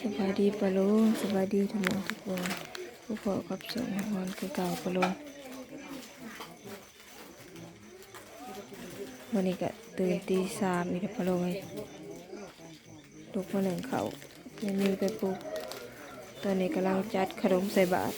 สบายดีปะลุงสบายดีทุกคนทุกคนผู้ขอกับส่งฮอนคือเก่าปะลุงวันนี้ก็ตื่นตีสามอีกแล้วปะลุงเลยลูกมาหนึ่งเขายังมีไปปลูกตอนนี้กำลังจัดขนมใส่บาตร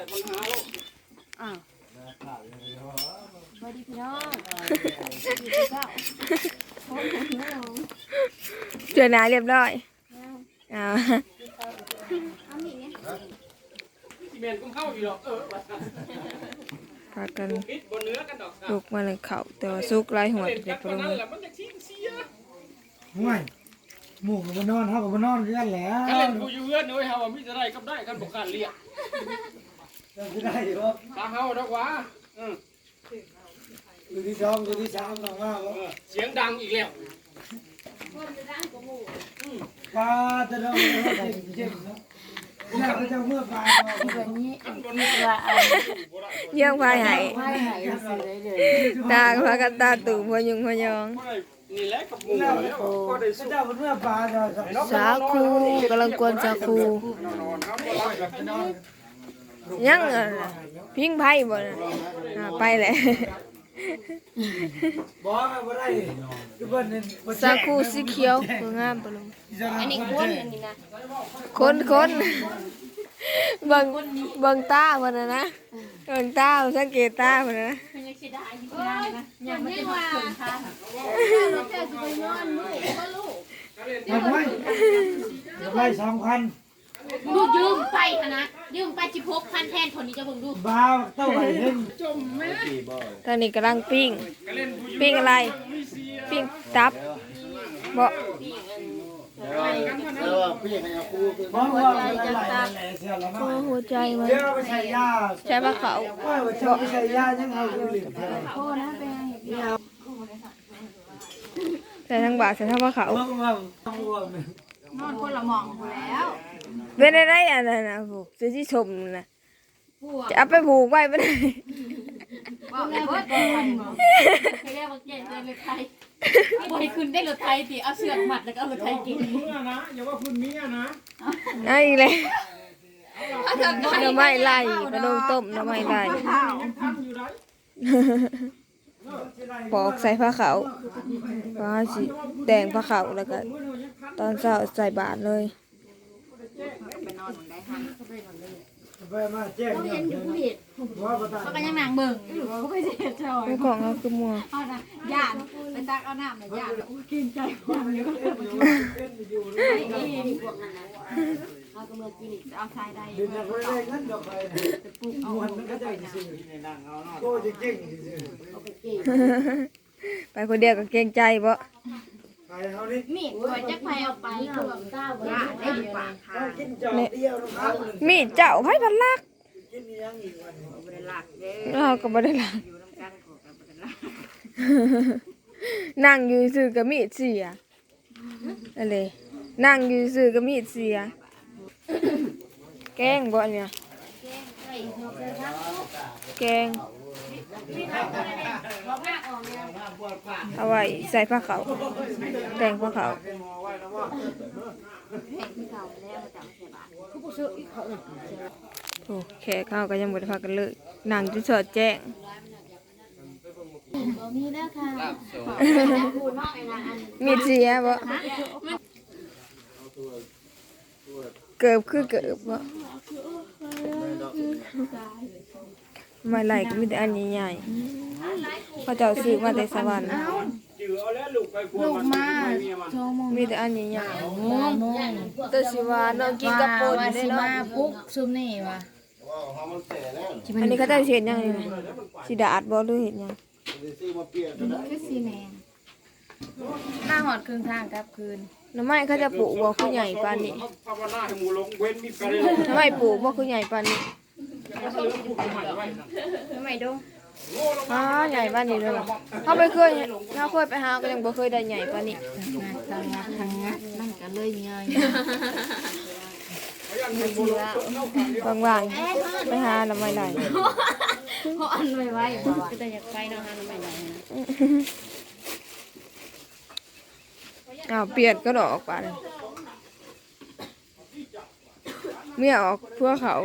อ้าวสวัสดีพี่น้องเจอหนาเรียบร้อยเอาซีเมนต์กุ้งเข้าอยู่หรอกเออพากันคิดบนเนื้อกันดอกลูกมาหนึ่งเข่าแต่ว่าซุกไล่หัวเด็กักบปะตัวลุงนั้นแหละมันจะชิงเสียห่วยหมูกับมานอนเฮากับมานอนเรือนแหล้วกันเล่นกูอยู่เพื่อนเอ้ยเฮาว่ามีจะได้กับได้กันบอกการเรียก จะได้อยู่ตาเฮาดอกว่าอืมตัวที่สองตัวที่สามต้องมาเออเสียงดังอีกแล้วปลาจะต้องมาเจ็บเจ็บนะแล้วก็จะเมื่อปลาออกวันนี้กันบนว่าเอาเยี่ยงพายใหายไว้ไหนซื้อได้เลยตาก็พากันตาตู่พยุงพยองบ่ได้นี่แหละกับหมูแล้วก็ได้ก็สุกเจ้าเมื่อปลาจะสับสาคูกำลังกวนสาคู นอนเฮาบ่รับกับนอนยังอะพิงไพ่บ่น่ะอ่าไปแหละบอกว่าได้ทุกคนเนี่ยสาคูสีเขียวสวยงามปะลุงอันนี้คนคนคนเบิ่งเบิ่งตาเพิ่นน่ะนะเบิ่งตาสังเกตตาเพิ่นน่ะนะยังไม่ได้ว่าทำไมทำไมสองพัน ดูยืมไปอะนะยืมไปสิบหกพันแทนคนนี้จะเบิ่งดูบ้าเท่าไหร่เห็นตอนนี้กำลังปิ้งกันเล่นกูอยู่ปิ้งอะไรมีเสียปิ้งตับบ่บอกว่าจะไหลแหล่เสียแล้วโอ้มั้งหัวใจมันเดี๋ยวไปใส่ยาใช่ปะเขาว่าเจ้าไปใส่ยายังเอาอยู่หลิมเท่าไหร่ใส่ทั้งบาทใส่ทั้งปะเขาเมื่อวันต้องว่างนอนคนละหมองแล้ว เป็นอะไรอันนั้นนะผูกเสื้อที่ชมน่ะจะเอาไปผูกไว้ไม่ได้บอกเลยว่าตอนเคยเรียกว่าเก่งเลยรถไทยบ่ให้คุณได้รถไทยติเอาเสือกมัดแล้วก็เอารถไทยเก่งเมื่อนะอย่าว่าคุณเมียนะนั่นอีกเลยหน่อไม้ไล่กระดงต้มหน่อไม้ไล่ทันอยู่ได้ปอกใส่ผ้าขาวผ้าสีแดงผ้าขาวแล้วก็ตอนเช้าใส่บาทเลย ไปมาแจ้งเนี่ยว่าประธานเขาก็ยังนางเบิ่งอยู่เขาไปเสียจอยไม่ของเอาคือมัวเอานะย่านไปตักเอาน้ำน่ะย่านโอ้ยเกรงใจความอยู่ก็เลยไอ้นี่พวกนั้นนะเอาก็เมื่อกี้นี่เอาทรายได้ดินจะไปได้เงินดอกไปมวนมันก็จะซื้อโก้จะเก่งซื้อไปคนเดียวก็เกรงใจบ่ ไปเขานี่มีดตัวจักไผเอาไปคือแบบก้าวย่าได้ดีกว่าเขากินจอกเดียวนะครับหนึ่งมีดเจ้าไผพันลักกินยังอีกวันเราก็บ่ได้ลักนั่งอยู่ซื่อกับมีดเสียอะไรนั่งอยู่ซื่อกับมีดเสีย แกงบ่เนี่ยแกง เอาไว้ใส่ผ้าขาวแต่งผ้าขาวโอ้แขกเข้าก็ยังบ่ได้พากันเลยนั่งจนสอดแจ้งบ่มีแล้วค่ะพูดน้อยนะอันมีดเสียบ่เกิบคือเกิบบ่ ไม่ไหลก็มีแต่อันใหญ่ๆเขาเจ้าซื้อมาแต่สวรรค์จือเอาแล้วลูกไปกลัวมันไม่เมียมันมีแต่อันใหญ่โมงๆแต่สิว่าน้องกินกระปุกว่าได้สิเนาะมาปุ๊กซุมนี่วะอันนี้เขาเจ้าสิเฮ็ดหยังนี่นะสิดาดบ่หรือเฮ็ดหยังคือสีแดงมาหอดครึ่งทางกลับคืนหน้ำไม้เขาจะปลูกบ่คือใหญ่ปานนี้ภาวนาให้หมูลงเว้นมีกระเด็นหน้ำไม้ปลูกบ่คือใหญ่ปานนี้ ทำไมดงอ๋อใหญ่ปานนี้เลยเหรอเขาไปเคยเขาเคยไปหาก็ยังบ่เคยได้ใหญ่ปานนี้งัดทางงัดทางงัดมันก็เลยเงยเขาอยากว่างๆไปหาหน่อไม้ไหลเพราะอันไว้ไว้ก็จะอยากไปเนาะฮะน้ำใหม่ไหนนะอ้าวเปลี่ยนก็ดอกป่านเมื่อออกเพื่อเขา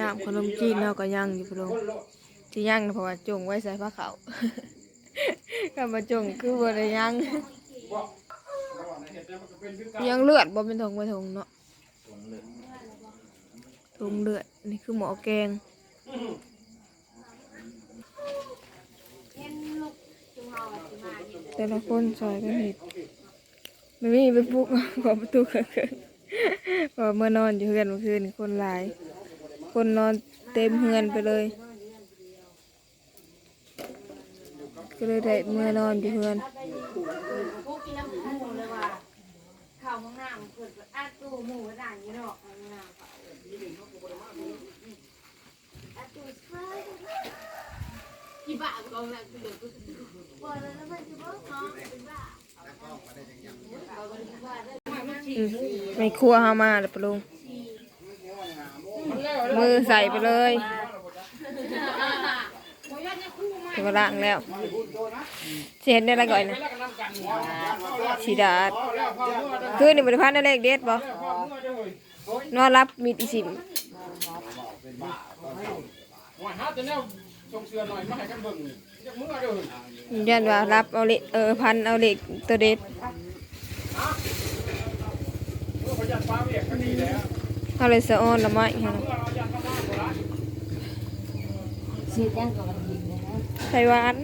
น้ำขนมจีนเราก็ยังอยู่พะโลงที่ยังนะเพราะว่าจงไว้ใส่ผ้าขาวก็มาจงคือบ่ได้ยังยังเลือดบ่เป็นทงเป็นทงเนาะทงเลือดนี่คือหมอแกงแต่ละคนซอยกันเห็ดไม่มีไปปลุกขอประตูเกินเพอเมื่อนอนอยู่เฮือนเมื่อคืนคนหลาย คนนอนเต็มเฮือนไปเลย ก็เลยได้เมื่อนอนอยู่เฮือนพวกกินน้ำหมูเลยว่าข้าวห้องน้ำเปิดอัดตู้หมูด่างยี่ดอกมังนาวอัดตู้ใช่กี่บาทกอาแล้วคือเดี๋ยวกูเปิดแล้วมันจะบอกเนาะเป็นบาทไม่ครัวเฮามาเลยปลุง มือใส่ไปเลยเทวล่างแล้วสิเห็นได้ละก่อยนะสีดาดคือนี่บริพันธ์ได้เลขเด็ดบ่นอนรับมีดอีสิมว่าหาแต่แนวส่งเสือหน่อยมาให้กันเบิ่งนี่จักมื้อเด้อยันว่ารับเอาเลขเออพันเอาเลขตัวเด็ด เอาเวียกก็ดีแล้วเอาเลยสะออนละไม้เฮาเมื่อเรายันเข้าบ้านบ่ละซื้อแจ้งกับวันดีนะไต้หวัน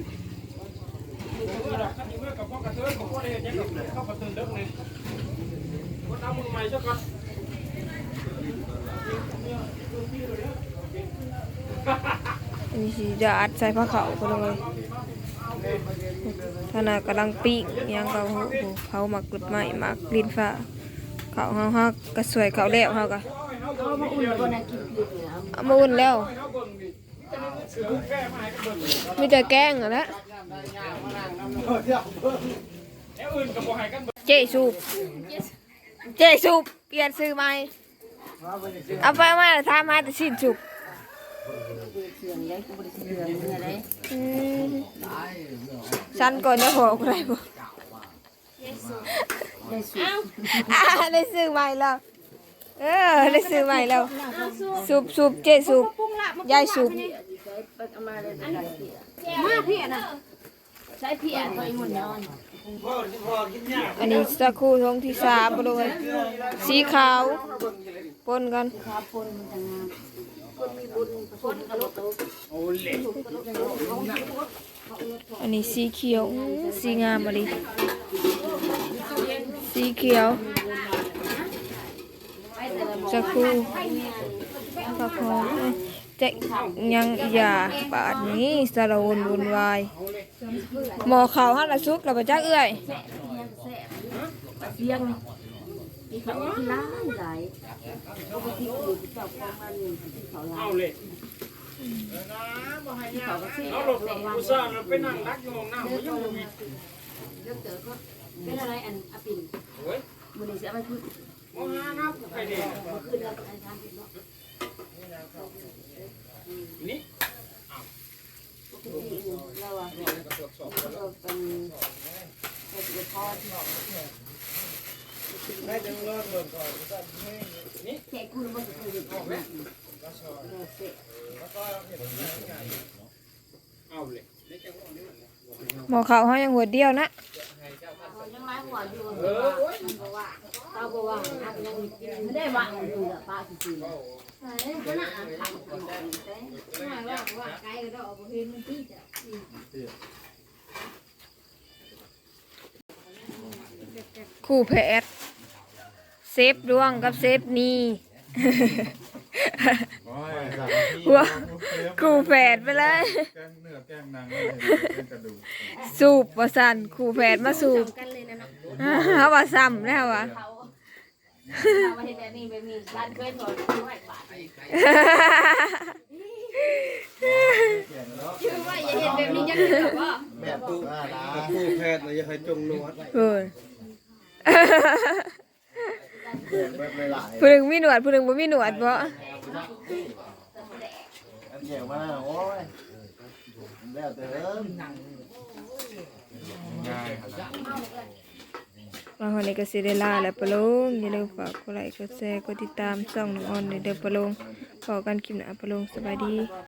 เมื่อกับพ่อกระเทินของพ่อได้เฮ็ดหยังกับเข้ากระเทินเด้อนี่คือใหม่ซะอัดใส่ผ้าขาวไปเลยท่าน่ะกำลังปีกย่างเขาหเขาหมักกลุดไม้หมักลินฟ้าเขาเฮาเฮาก็สวยเขาแล้วเฮาก็ เอามาอุ่นก่อนนะกินคือเหลือเอามาอุ่นแล้วเอาเบิ่งนี่ซื้อแก้มาให้กันเบิ่งมีแต่แกงอะนะแล้วอื่นก็บ่ให้กันเบิ่งเจสูบเจสูบเปลี่ยนซื้อใหม่เอาไปมาทำมาแต่สิ้นสุกเสื่อมได้กูบริสุทธิ์เสื่อมเมื่อไรอืมฉันก่อนจะบอกอะไรบ่ได้สุดอ่าได้ซื้อใหม่แล้ว เออได้ซื้อใหม่แล้ว สูบสูบเจสูบยายสูบเอามาเลยอันนี้มาเพียนะใช้เพียนไปหมดนอนอันนี้สักครู่ท้องที่สามไปเลยสีขาวปนกันขาปนมันจะงามคนมีบุญผลกระโดดอันนี้สีเขียวอื้อสีงามมาดิสีเขียว สักครู่สักครู่จะยังอย่าบาดนี้สารวนวุ่นวายหมอเขาหันละซุกแล้วไปจักเอื้อยเสียงเขาที่ล้างหลายปกติอยู่เจ้าของมันเขาล้ายเขาก็เสียเขาหลบหลบซ่อนเราไปนั่งรักอยู่ห้องน้ำมันยังบ่มีเรื่องเจอก็เป็นอะไรอันอปินมือนี้เสียไปพูด นับใครเด้เมื่อคืนเราอันทานผิดเนาะนี่ปกติเราอะเราเป็นเป็นพ่อที่แค่คุณว่าจะคุยกับพ่อแม่เอาเลยหมอเขาเขายังหัวเดียวนะยังไล่หัวอยู่เออมัน บอกว่าเราบอกว่ายังไม่ได้วางอยู่ละป้าจริงๆก็น่าทำกันแต่ว่าว่าไกลก็เอาไปเห็นมันที่จะคู่แพทย์เซฟดวงกับเซฟนีหัวคู่แฝดไปเลยแกงเนื้อแกงนางแกงกระดูกสูบประสันคู่แฝดมาสูบกันเลยนะเนาะเขาว่าซ้ำแล้ววะ มาเห็นแบบนี้แบบนี้ร้านเคยถอดร้อยบาทชื่อว่าอย่าเห็นแบบนี้ยังแบบว่าแบบตู้แบบตู้แพทย์เลยให้จงนวดเอ้ยแบบหลายผู้หนึงมีหนวดผู้หนึงบ่มีหนวดบ่เกี่ยวมาโอ้ยแล้วแต่เอิ้นง่าย มาวันนี้ก็สิได้ลาแล้วปะลงอย่าลืมฝากกดไลค์กดแชร์กดติดตามช่องน้องออนในเด้อปะลงพอกันคลิปหน้าปะลงสบายดี